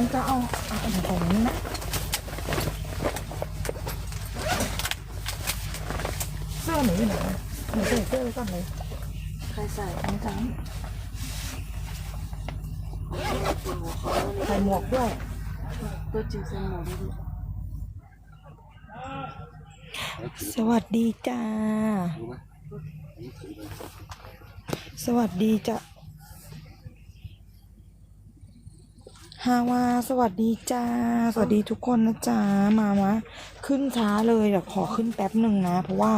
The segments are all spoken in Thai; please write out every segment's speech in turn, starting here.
มันจะเอาเอาของนี้นะเสื้อหนูอยู่ไหนอะหนูใส่เสื้อไว้ก่อนเลยใครใส่น้องจังปวดหัวเขาเลยใส่หมวกด้วยตัวจริงใส่หมวกด้วยสวัสดีจ้าสวัสดีจ้ะ ฮาวาสวัสดีจ้า สวัสดีทุกคนนะจ้า มามาขึ้นช้าเลยเดี๋ยวขอขึ้นแป๊บหนึ่งนะ เพราะว่า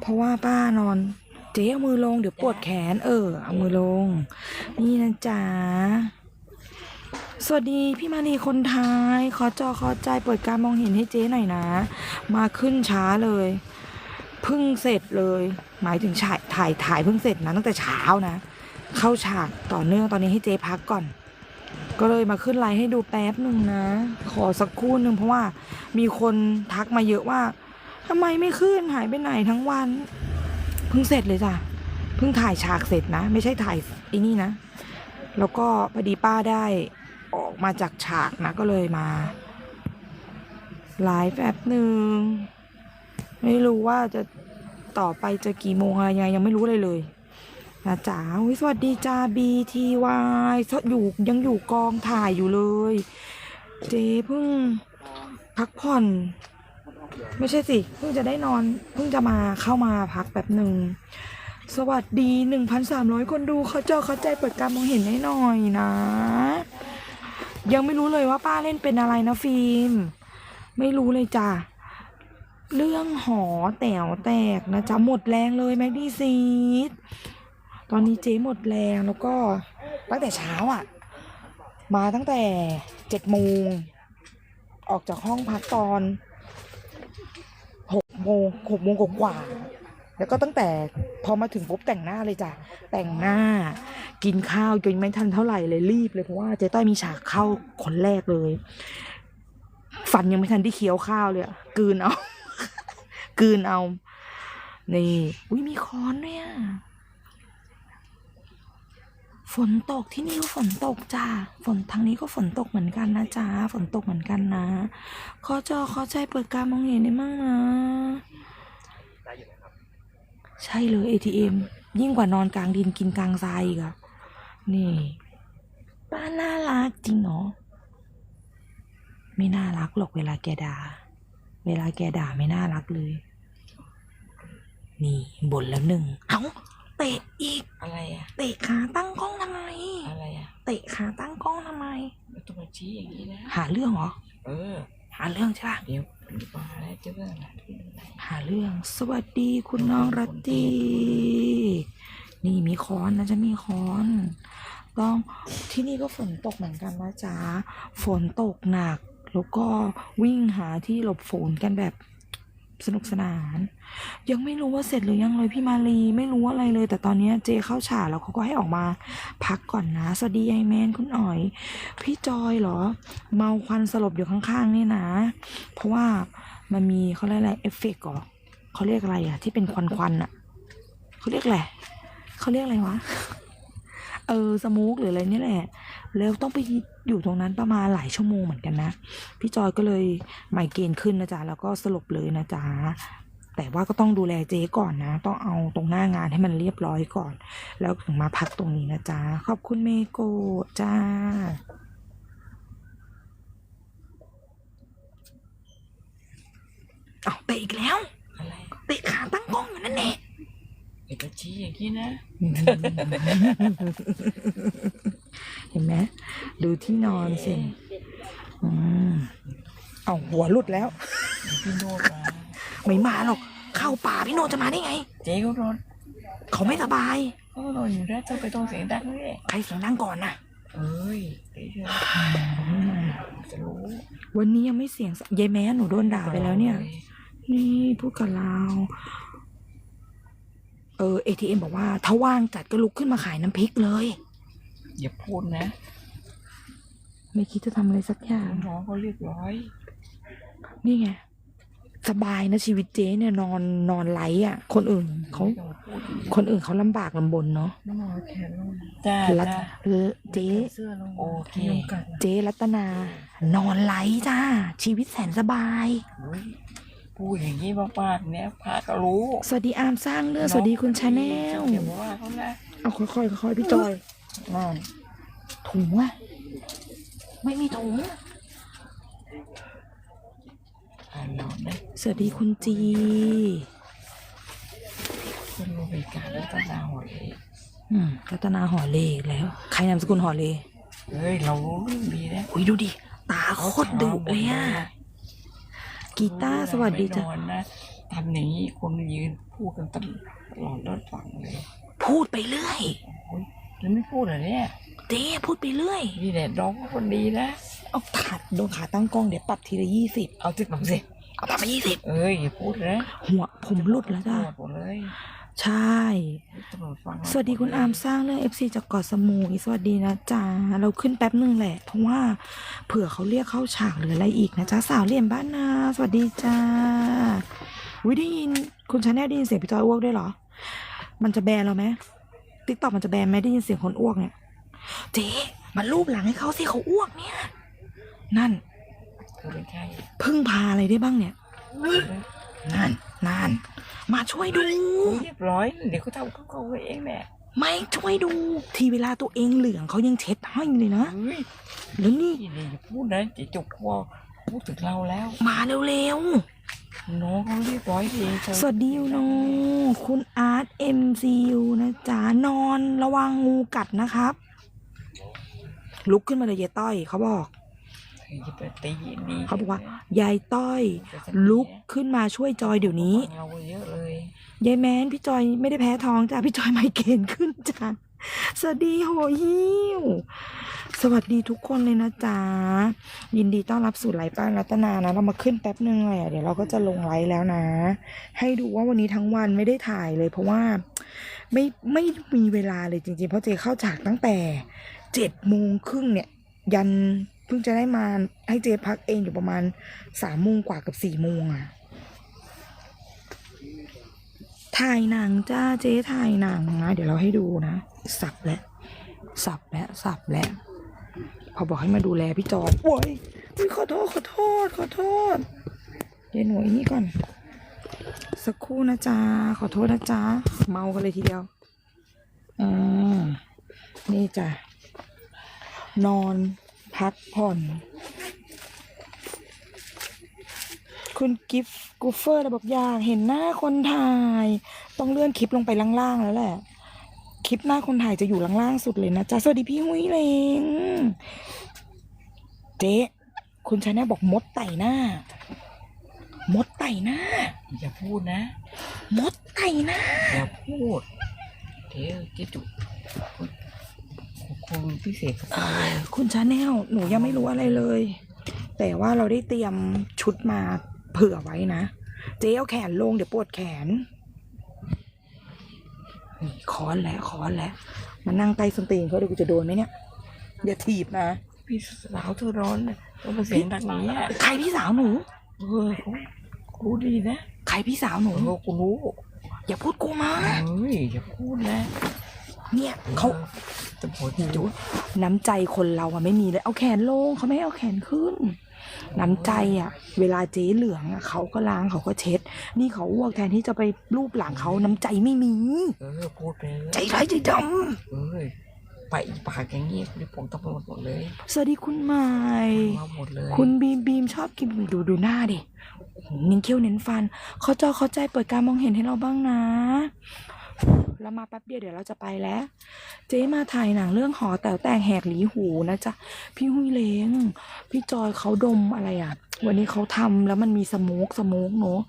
เพราะว่าป้านอน เจ๊เอามือลงเดี๋ยวปวดแขน เออเอามือลง นี่นะจ๊ะสวัสดีพี่มานีคนไทยขอจอขอใจเปิดการมองเห็นให้เจ๊หน่อยนะ มาขึ้นช้าเลยเพิ่งเสร็จเลย หมายถึงฉายถ่ายถ่ายเพิ่งเสร็จนะตั้งแต่เช้านะ เข้าฉากต่อเนื่องตอนนี้ให้เจพักก่อน ก็เลยมาขึ้นไลน์ให้ดูแป๊บหนึ่งนะ ขอสักครู่หนึ่งเพราะว่ามีคนทักมาเยอะว่าทำไมไม่ขึ้นหายไปไหนทั้งวันเพิ่งเสร็จเลยจ้ะเพิ่งถ่ายฉากเสร็จนะ ไม่ใช่ถ่ายไอ้นี่นะ แล้วก็พอดีป้าได้ออกมาจากฉากนะ ก็เลยมาไลฟ์แป๊บหนึ่งไม่รู้ว่าจะต่อไปจะกี่โมงอะไรยังไงยังไม่รู้เลยเลย นะจ๋าอุ๊ยสวัสดีจ้าบีทีวายอยู่ยังอยู่กองถ่ายอยู่เลย เจ๊เพิ่งพักผ่อน ไม่ใช่สิ เพิ่งจะได้นอน เพิ่งจะมาเข้ามาพักแป๊บหนึ่ง สวัสดีหนึ่งพันสามร้อยคนดูเขาเจอเขาใจเปิดการมองเห็นให้หน่อยนะ ยังไม่รู้เลยว่าป้าเล่นเป็นอะไรนะฟิล์ม ไม่รู้เลยจ้ะเรื่องหอแต๋วแตกนะจ๊ะหมดแรงเลยแม็กดี้ซีด ตอนนี้เจ๊หมดแรงแล้วก็ตั้งแต่เช้าอะ มาตั้งแต่เจ็ดโมง ออกจากห้องพักตอนหกโมงหกโมงกว่า แล้วก็ตั้งแต่พอมาถึงปุ๊บแต่งหน้าเลยจ้ะ แต่งหน้า กินข้าวยังไม่ทันเท่าไหร่เลยรีบเลยเพราะว่าเจ๊ต้อยมีฉากเข้าคนแรกเลย ฟันยังไม่ทันที่เคี้ยวข้าวเลยกืนเอา กืนเอา นี่ อุ้ยมีค้อนเนี่ย ฝนตกที่นี่ก็ฝนตกจ้าฝนทางนี้ก็ฝนตกเหมือนกันนะจ้าฝนตกเหมือนกันนะขอจอขอใจเปิดการมองเห็นได้มั่งนะใช่เลย ATM ยิ่งกว่านอนกลางดินกินกลางทรายอีกอะนี่ป้าน่ารักจริงเหรอไม่น่ารักหรอกเวลาแกด่า เวลาแกด่าไม่น่ารักเลย นี่บ่นแล้วหนึ่งเอ้า เตะอีก อะไรอะ เตะขาตั้งกล้องทำไม อะไรอะเตะขาตั้งกล้องทำไม ไม่ต้องมาชี้อย่างนี้นะ หาเรื่องเหรอ เออ หาเรื่องใช่ปะเดี๋ยวมีปัญหาอะไรเจะเรื่องอะไรหาเรื่อง สวัสดีคุณน้องรัตตีนี่มีค้อนนะจะมีค้อนต้องที่นี่ก็ฝนตกเหมือนกันนะจ๊ะ ฝนตกหนัก แล้วก็วิ่งหาที่หลบฝนกันแบบ สนุกสนาน ยังไม่รู้ว่าเสร็จหรือยังเลยพี่มาลีไม่รู้อะไรเลย แต่ตอนนี้เจเข้าฉากแล้วเขาก็ให้ออกมา พักก่อนนะ สวัสดีไอแมนคุณอ๋อย พี่จอยเหรอ เมาควันสลบอยู่ข้างๆนี่นะ เพราะว่ามันมีเขาเรียกอะไรเอฟเฟกต์เหรอเขาเรียกอะไรอะที่เป็นควันๆอะเขาเรียกอะไรเขาเรียกอะไรวะเออสมูกหรืออะไรนี่แหละ แล้วต้องไป อยู่ตรงนั้นประมาณหลายชั่วโมงเหมือนกันนะ พี่จอยก็เลยไมเกรนขึ้นนะจ๊ะแล้วก็สลบเลยนะจ๊ะแต่ว่าก็ต้องดูแลเจ๊ก่อนนะ ต้องเอาตรงหน้างานให้มันเรียบร้อยก่อน แล้วถึงมาพักตรงนี้นะจ๊ะ ขอบคุณเมโกจ้า เอาเตะอีกแล้ว เตะขาตั้งกล้องอยู่นั่นแหละ เดี๋ยวมาชี้อย่างนี้นะ เห็นไหมดูที่นอนสิอืมเอาหัวหลุดแล้ว พี่โนดมาไม่มาหรอกเข้าป่าพี่โนจะมาได้ไง เจ๊ก็นอนเขาไม่สบาย เขาก็นอนอยู่แล้วเธอไปต้องเสียงดังเลยใครเสียงดังก่อนน่ะ เอ้ยเดี๋ยวจะรู้วันนี้ยังไม่เสียงยายแม้หนูโดนด่าไปแล้วเนี่ย นี่พูดกับเรา เออ ATM บอกว่าถ้าว่างจัดก็ลุกขึ้นมาขายน้ำพริกเลย อย่าพูดนะไม่คิดจะทำอะไรสักอย่าง น้องเขาเรียบร้อย นี่ไง สบายนะชีวิตเจ๊เนี่ยนอนนอนไร้อะ คนอื่นเขาไม่ต้องพูดอีกคนอื่นเขาลำบากลำบนเนาะน้ำมันแขนลงจ้ารัตจ้าเจ๊เสื้อลงโอเคยุงกัดนะเจ๊รัตนา นอนไร้จ้า ชีวิตแสนสบายอุ๊ย พูดอย่างนี้มากๆเนี่ยพระก็รู้สวัสดีอาร์มสร้างเรื่องสวัสดีคุณชาแนลอย่ามาว่าเขานะเอาค่อยๆค่อยๆพี่จอยนั่นถุงอะไม่มีถุงอ่านเรานะสวัสดีคุณจีคุณรู้เป็นการรัตนาหัวเลยอืมรัตนาหอเลอีกแล้ว ใครนามสกุลหอเลเฮ้ย เรารู้เรื่องดีนะอุ้ยดูดิ ตาโคตรดุเลยอะ กีตาร์สวัสดีจ้ะไม่นอนนะทำอย่างนี้คนยืนพูดกันตลอดรอดฝั่งเลยพูดไปเรื่อยโอ้ยแล้วไม่พูดเหรอเนี่ยเจ๊พูดไปเรื่อยนี่แหละน้องก็คนดีนะ เอาขาดโดนขาตั้งกล้องเดี๋ยวปรับทีละยี่สิบเอาติดมาสิเอาปรับมายี่สิบเอ้ยอย่าพูดนะหัวผมหลุดแล้วจ้ะตำรจหมดเลย ใช่ตำรวจฟังเรสวัสดีคุณอาร์มสร้างเรื่อง FC จากเกาะสมุยสวัสดีนะจ๊ะเราขึ้นแป๊บหนึ่งแหละ เพราะว่าเผื่อเขาเรียกเข้าฉากหรืออะไรอีกนะจ๊ะสาวเหลี่ยมบ้านนา สวัสดีจ้าวิได้ยินคุณชาแนลได้ยินเสียงพี่จอยอ้วกด้วยเหรอ มันจะแบนเราไหมติ๊กต็อกมันจะแบนไหมได้ยินเสียงคนอ้วกเนี่ยเจ๊มารูปหลังให้เขาสิเขาอ้วกเนี่ย นั่นเธอเป็นใครพึ่งพาอะไรได้บ้างเนี่ย นั่นนั่นมาช่วยดู เรียบร้อย เดี๋ยวเขาทำเขาเขาเองแหละไม่ช่วยดู ทีเวลาตัวเองเหลืองเขายังเช็ดให้เลยนะ เฮ้ยแล้วนี่ นี่นี่อย่าพูดนะจะจุกคอพูดถึงเราแล้ว มาเร็วน้องเขาเรียบร้อยดีเธอๆ สวัสดียูโนคุณอาร์ตเอ็มซียูนะจ๊ะนอนระวังงูกัดนะครับ ลุกขึ้นมาเลยยายต้อยเขาบอก เธอจะไปตีดีเขาบอกว่ายายต้อยลุกขึ้นมาช่วยจอยเดี๋ยวนี้เราเยอะเลยยายแมนพี่จอยไม่ได้แพ้ท้องจ้ะพี่จอยไมเกรนขึ้นจ้ะสวัสดีโหยิวสวัสดีทุกคนเลยนะจ๊ะยินดีต้อนรับสู่ไลฟ์ป้านรัตนานะ เรามาขึ้นแป๊บนึงเลยอะเดี๋ยวเราก็จะลงไลฟ์แล้วนะ ให้ดูว่าวันนี้ทั้งวันไม่ได้ถ่ายเลยเพราะว่าไม่ไม่มีเวลาเลยจริงๆ เพราะเจเข้าฉากตั้งแต่เจ็ดโมงครึ่งเนี่ย ยัน เพิ่งจะได้มาให้เจพักเองอยู่ประมาณสามโมงกว่ากับสี่โมงอะถ่ายหนังจ้าเจ๊ถ่ายหนังนะเดี๋ยวเราให้ดูนะ สับแล้วสับแล้วสับแล้วพอบอกให้มาดูแลพี่จอมโอ้ยอุ๊ยขอโทษขอโทษขอโทษเดี๋ยวหน่วยนี่ก่อน สักครู่นะจ๊ะขอโทษนะจ๊ะเมากันเลยทีเดียวอ่านี่จ้ะนอน พักผ่อน คุณกิฟต์กูเฟอร์บอกอยากเห็นหน้าคนถ่าย ต้องเลื่อนคลิปลงไปล่างๆแล้วแหละ คลิปหน้าคนถ่ายจะอยู่ล่างๆสุดเลยนะจ๊ะ สวัสดีพี่หุ้ยเลงเจ๊คุณชาแนลบอกมดไต่หน้า มดไต่หน้า อย่าพูดนะ มดไต่หน้า อย่าพูดเดี๋ยวจะจุก คุณพิเศษกับเราเลยคุณชาแนลหนูยังไม่รู้อะไรเลย แต่ว่าเราได้เตรียมชุดมาเผื่อไว้นะ เจ๊เอาแขนลงเดี๋ยวปวดแขนนี่ค้อนแล้วค้อนแล้วมานั่งใต้ส้นตีนเขาเดี๋ยวกูจะโดนไหมเนี่ยอย่าถีบนะ พี่สาวเธอร้อนนะต้องมาเสียงดังนี้อะใครพี่สาวหนูเออเขารู้ดีนะ ใครพี่สาวหนูเออกูรู้ อย่าพูดกูมาเฮ้ยอย่าพูดนะ เนี่ยเขา จะปวดจุดน้ำใจคนเราอะไม่มีเลยเอาแขนลงเขาไม่ให้เอาแขนขึ้น น้ำใจอะเวลาเจ๊เหลืองอะเขาก็ล้างเขาก็เช็ด นี่เขาอ้วกแทนที่จะไปรูปหลังเขาน้ำใจไม่มี เออพูดไปเลยใจร้ายใจดเอ้ยไปอีกปากอย่างนี้นี่ผมต้องไปหมดเลยำสวัสดีคุณใหม่ มาหมดเลยคุณบีมบีมชอบกินดูดูหน้าดิเน้นเคี้ยวเน้นฟันเขาจอเขาใจเปิดการมองเห็นให้เราบ้างนะ เรามาแป๊บเดียวเดี๋ยวเราจะไปแล้ว เจ๊มาถ่ายหนังเรื่องหอแต๋วแตกแหกหลีหูนะจ๊ะ พี่หุยเลงพี่จอยเขาดมอะไรอะ วันนี้เขาทำแล้วมันมีสโมกสโมกเนอะ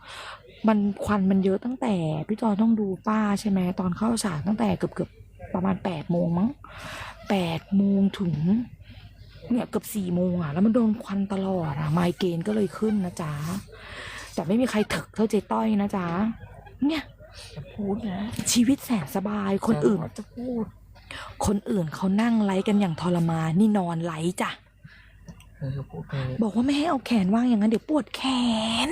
มันควันมันเยอะตั้งแต่ พี่จอยต้องดูป้าใช่ไหมตอนเข้าฉากตั้งแต่เกือบเกือบประมาณแปดโมงมั้งแปดโมงถึง เนี่ยเกือบสี่โมงอะ แล้วมันโดนควันตลอดอะไมเกรนก็เลยขึ้นนะจ๊ะแต่ไม่มีใครถึกเท่าเจ๊ต้อยนะจ๊ะเนี่ย จะพูดนะ ชีวิตแสนสบายคนอื่นจะพูด คนอื่นเขานั่งไลฟ์กันอย่างทรมานนี่นอนไลฟ์จ้ะเออพูดไปเลยบอกว่าไม่ให้เอาแขนว่างอย่างนั้นเดี๋ยวปวดแขน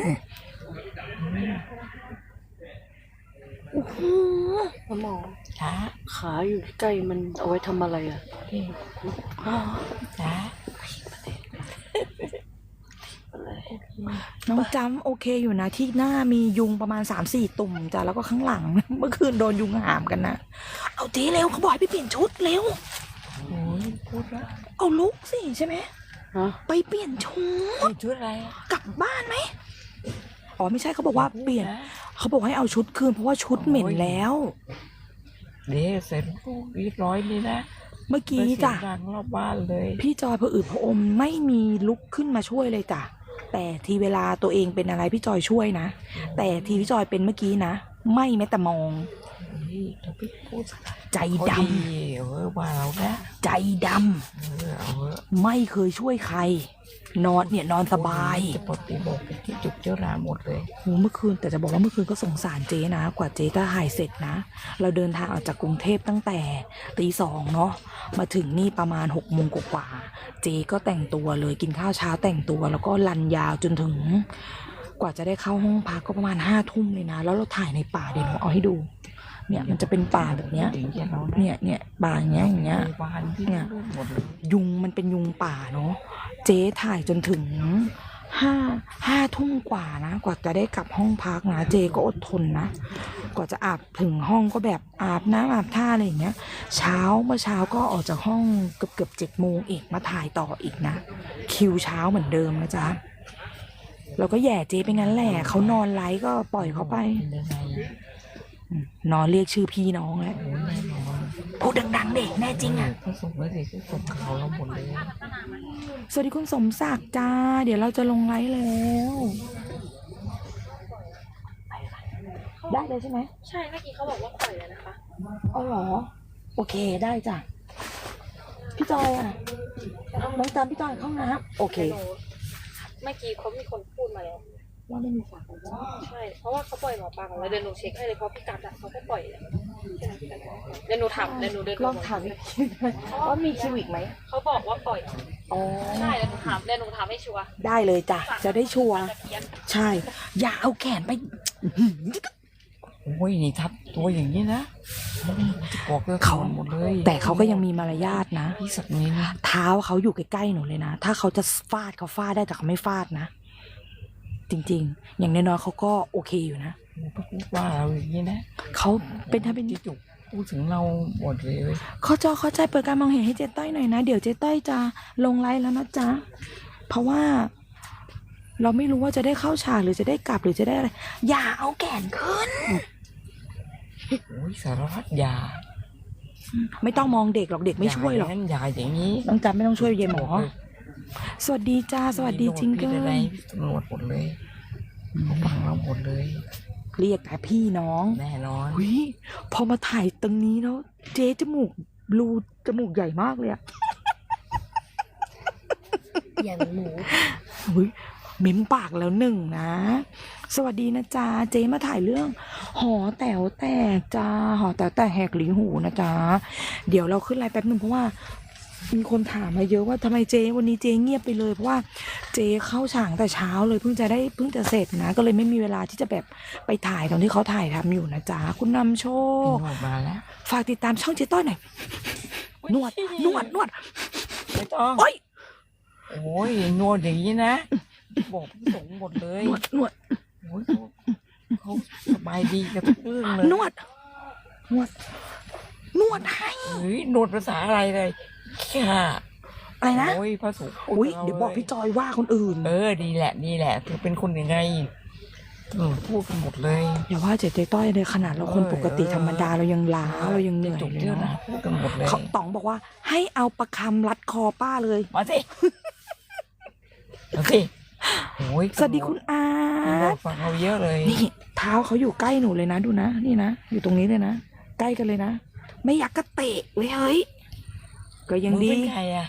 โอ้โหหมอช้าขาอยู่ใกล้มันเอาไว้ทำอะไรอะพี่ช้า น้องจำโอเคอยู่นะที่หน้ามียุงประมาณ3ามสี่ตุ่มจ้ะแล้วก็ข้างหลัง เมื่อคืนโดนยุงหามกันนะเอาเจ๊เร็วเขาบอกให้ไปเปลี่ยนชุดเร็วโอ้ยพูดแล้วเอาลุกสิใช่ไหมฮะไปเปลี่ยนชุดไอ้ชุดอะไรอะกลับบ้านไหมอ๋อไม่ใช่เขาบอกว่าเปลี่ยนพูดะเขาบอกให้เอาชุดคืนเพราะว่าชุดเหม็นแล้ว เดี๋ยวเสร็จลูกเรียบร้อยนี่นะเมื่อกี้ไปเสียงจ้ะดังรอบบ้านเลย พี่จอยพออืดพออมไม่มีลุกขึ้นมาช่วยเลยจ้ะ แต่ทีเวลาตัวเองเป็นอะไรพี่จอยช่วยนะ แต่ทีพี่จอยเป็นเมื่อกี้นะ ไม่แม้แต่มองนี่ถ้าพี่พูดใจดำเขาดีเออว่าเรานะใจดเออเอาเถอะำไม่เคยช่วยใคร นอนเนี่ยนอนสบายจะปฏิบอกไปที่จุดเจ้าราหมดเลยโหเมื่อคืนแต่จะบอกว่าเมื่อคืนก็สงสารเจ๊นะ กว่าเจ๊จะหายเสร็จนะ เราเดินทางออกจากกรุงเทพตั้งแต่ตีสองเนาะมาถึงนี่ประมาณหกโมงกว่าๆเจ๊ก็แต่งตัวเลยกินข้าวเช้าแต่งตัว แล้วก็ลันยาวจนถึง กว่าจะได้เข้าห้องพักก็ประมาณห้าทุ่มเลยนะ แล้วเราถ่ายในป่าเดี๋ยวหนูเอาให้ดู เนี่ยมันจะเป็นป่าแบบเนี้ยเนี่ยเนี่ยป่าอย่างเงี้ยอย่างเงี้ยเนี่ยยุงมันเป็นยุงป่าเนาะเจ๊ถ่ายจนถึงห้าห้าทุ่มกว่านะ กว่าจะได้กลับห้องพักนะเจก็อดทนนะ กว่าจะอาบถึงห้องก็แบบอาบน้ำอาบท่าอะไรอย่างเงี้ย เช้าเมื่อเช้าก็ออกจากห้องเกือบเกือบเจ็ดโมงอีกมาถ่ายต่ออีกนะ คิวเช้าเหมือนเดิมนะจ๊ะเราก็แย่เจ๊ไปงั้นแหละเขานอนไลฟ์ก็ปล่อยเขาไป นยังไงอืมนอนเรียกชื่อพี่น้องแล้วโอ้ยแน่นอนพูดดังๆเด็กแน่จริงอะเขาส่งแล้วสิเขาส่งข่าวเราหมดเลยสวัสดีคุณสมศักดิ์จ้า เดี๋ยวเราจะลงไลฟ์แล้วได้เลยใช่ไหมใช่เมื่อกี้เขาบอกว่าปล่อยแล้วนะคะเอาเหรอ โอเคได้จ้ะพี่จอยอะน้องตามพี่จอยเข้าน้ำโอเคแต่หนูเมื่อกี้เขามีคนพูดมาแล้ว ว่าไม่มีฝากไว้ว่าใช่ เพราะว่าเขาปล่อยหมอปลาของเราเดี๋ยวหนูเช็คให้เลยเพราะพี่กัดอะเขาก็ปล่อยแล้วใช่ไหมพี่กัดเดี๋ยวหนูถามเดี๋ยวหนูเดินลองถามอีกทีว่ามีคิวอีกไหมเขาบอกว่าปล่อยอ๋อใช่เดี๋ยวหนูถามเดี๋ยวหนูถามให้ชัวร์ได้เลยจ้ะจะได้ชัวร์ตะเคียนใช่ อย่าเอาแขนไปโอ้ยนี่ทับตัวอย่างนี้นะจะบอกเลยเขาหมดเลย แต่เขาก็ยังมีมารยาทนะพี่สักนี้นะเท้าเขาอยู่ใกล้ๆหนูเลยนะ ถ้าเขาจะฟาดเขาฟาดได้แต่เขาไม่ฟาดนะ จริง ๆ อย่างน้อยๆเขาก็โอเคอยู่นะพูดว่าเราอย่างนี้นะเขาเป็นถ้าเป็นที่จุกพูดถึงเราหมดเลยเขาจอเข้าใจเปิดการมองเห็นให้เจ๊ต้อยหน่อยนะ เดี๋ยวเจ๊ต้อยจะลงไลฟ์แล้วนะจ๊ะ เพราะว่า เราไม่รู้ว่าจะได้เข้าฉากหรือจะได้กลับหรือจะได้อะไร อย่าเอาแขนขึ้น โอ้ยสารพัดยาไม่ต้องมองเด็กหรอกเด็กไม่ช่วยหรอกยาางนั้นยาอย่างนี้ น้องจันไม่ต้องช่วยเยายหมอ สวัสดีจ้าสวัสดีจิงเกิพี่ลอะไรพี่ตำรวจหมดเลยเขาฟังเราหมดเลย เรียกแต่พี่น้องแน่นอนหุยพอมาถ่ายตรงนี้แล้ว เจ๊จมูกรูจมูกใหญ่มากเลยอะอย่างหนูหุยเม้มปากแล้วหนึ่งนะ สวัสดีนะจ๊ะเจ๊มาถ่ายเรื่อง หอแต๋วแตกจ้าหอแต๋วแตกแหกหลีหูนะจ๊ะเดี๋ยวเราขึ้นไลน์แป๊บหนึ่งเพราะว่า มีคนถามมาเยอะว่าทำไมเจ๊วันนี้เจ๊เงียบไปเลยเพราะว่าเจ๊เข้าฉากแต่เช้าเลยเพิ่งจะได้เพิ่งจะเสร็จนะ ก็เลยไม่มีเวลาที่จะแบบไปถ่ายตอนที่เขาถ่ายทำอยู่นะจ๊ะคุณนำโชคออกมาแล้วฝากติดตามช่องเจ๊ต้อยหน่อยนวดนวดนวดไม่ต้องโอ้ยโอ้ยนวดอย่างนี้นะบอกพี่สงหมดเลยนวดนวดโอ้ยเขาเขาสบายดีกับทุกเรื่องเลยนวดนวดนวดให้เฮ้ยนวดภาษาอะไรเลยค่ะ อะไรนะโอ้ยพระสุอุ้ยเดี๋ยวบอกพี่จอยว่าคนอื่น เออดีแหละดีแหละเธอเป็นคนยังไงเออพูดกันหมดเลยอย่าว่าเจ๊ต้อยเลยขนาดเราคนปกติธรรมดาเรายังล้าเรายังเหนื่อยจบเลยเรื่องนะเนาะพูดกันหมดเลยเขาต๋องบอกว่า ให้เอาประคำรัดคอป้าเลยมาสิมาสิโอ้ยสวัสดีคุณอาตำรวร์จตฟังเราเยอะเลยนี่เท้าเขาอยู่ใกล้หนูเลยนะดูนะ นี่นะอยู่ตรงนี้เลยนะใกล้กันเลยนะไม่อยากกระเตะเลยเฮ้ย ก็ยังมึงดี เป็นใครอะ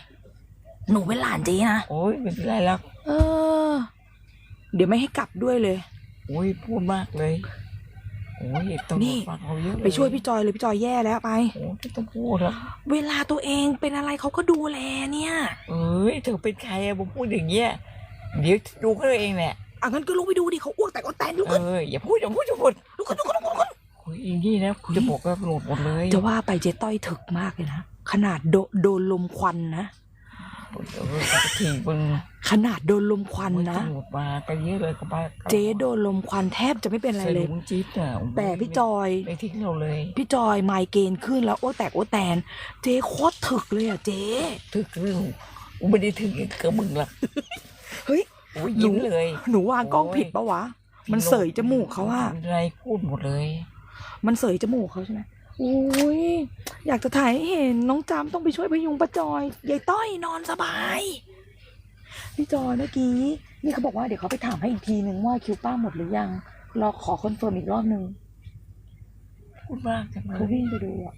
หนูเป็นหลานเจ๊นะ โอ้ยไม่เป็นไรแล้วเออ เดี๋ยวไม่ให้กลับด้วยเลย โอ้ยพูดมากเลยโอ้ยตำรนี่ วจฟังเราเยอะเลยไปช่วยพี่จอยเลยพี่จอยแย่แล้วไป โอ้ยไม่ต้องพูดแล้วเวลาตัวเองเป็นอะไรเขาก็ดูแลเนี่ยเอ้ยเธอเป็นใครอะผมพูดอย่างเงี้ยเดี๋ยวดูเขาเองแหละอะงั้นก็ลุกไปดูดิเขาอ้วกแต่ก็แตนลุกเอขึ้นออย่าพูดอย่าพูดอย่าพูดลุกขึ้นลุกขึ้นลุกขึ้นโอ้ยอีนี่นะคุณจะบอกว่าหลุดหมดเลย จะว่าไปเจ๊ต้อยถึกมากเลยนะ ขนาดโดโดนลมควันนะขนาดโดนลมควันนะมากันเยอะเลยกับบ้าเจ๊โดนลมควันแทบจะไม่เป็นอะไรเลยแต่พี่จอยไม่ทิ้งเราเลย พี่จอยไมเกรนขึ้นแล้วโอ้แตกโอ้แตน เจ๊โคตรถึกเลยอะเจ๊ถึกเรื่องกูไม่ได้ถึงกับมึงหรอกเฮ้ยโอ้ยยิ้มเลย หนูวางกล้องผิดปะวะ มันเสยจมูกเขาอะอะไรพูดหมดเลย มันเสยจมูกเขาใช่ไหม อุ้ยอยากจะถ่ายให้เห็นน้องจามต้องไปช่วยพยุงป้าจอยยายต้อยนอนสบายพี่จอยเมื่อกี้นี่เขาบอกว่าเดี๋ยวเขาไปถามให้อีกทีนึงว่าคิวป้าหมดหรือยังรอขอคอนเฟิร์มอีกรอบนึงพูดมากจังเลเขายวิ่งไปดูอะ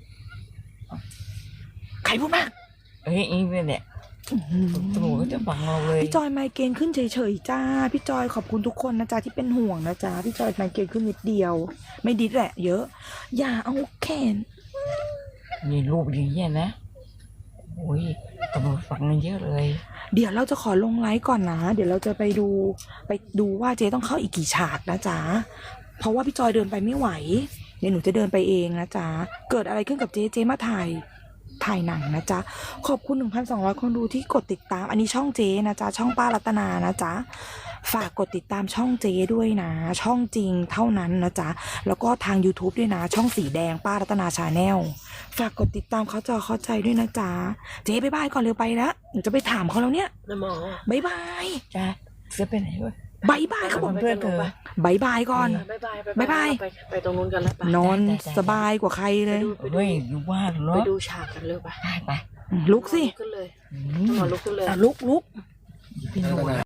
ใครพูดมากเฮ้ยอีนี่เนี่ย อื้อหือตำรวจก็จะบังเราเลยพี่จอยไมเกรนขึ้นเฉยๆจ้า พี่จอยขอบคุณทุกคนนะจ๊ะที่เป็นห่วงนะจ๊ะพี่จอยไมเกรนขึ้นนิดเดียว ไม่ดิดแหละ เยอะ อย่าเอาแขนมีรูปอย่างเงี้ยนะโอ้ยตำรวจฟังกันเยอะเลย เดี๋ยวเราจะขอลงไลฟ์ก่อนนะ เดี๋ยวเราจะไปดูไปดูว่าเจ๊ต้องเข้าอีกกี่ฉากนะจ๊ะเพราะว่าพี่จอยเดินไปไม่ไหวเดี๋ยวหนูจะเดินไปเองนะจ๊ะเกิดอะไรขึ้นกับเจ๊เจ๊มาถ่าย ถ่ายหนังนะจ๊ะ ขอบคุณ 1,200 คนดูที่กดติดตาม อันนี้ช่องเจ๊นะจ๊ะ ช่องป้ารัตนานะจ๊ะ ฝากกดติดตามช่องเจ๊ด้วยนะ ช่องจริงเท่านั้นนะจ๊ะ แล้วก็ทาง YouTube ด้วยนะ ช่องสีแดงป้ารัตนาชาแนล ฝากกดติดตามเขาจอเข้าใจด้วยนะจ๊ะ เจ๊บายบายก่อนเร็วไปแล้วหนูจะไปถามเขาแล้วเนี่ยนะหมอบายบายจ้าเสือไปไหนวะ บายบายเขาบอกเพื่อนเธอบายบายก่อนบายบายบ๊ายบายไปไปตรงนู้นกันแล้วไปนอนได้ได้สบายกว่าใครเลยไปดูเฮ้ยอยู่บ้านไปเนาะดูฉากกันเร็วไปได้ไปลุกสิขึ้นเลยอืหมอมลุกขึ้นเลยอะลุกลุกพี่โน่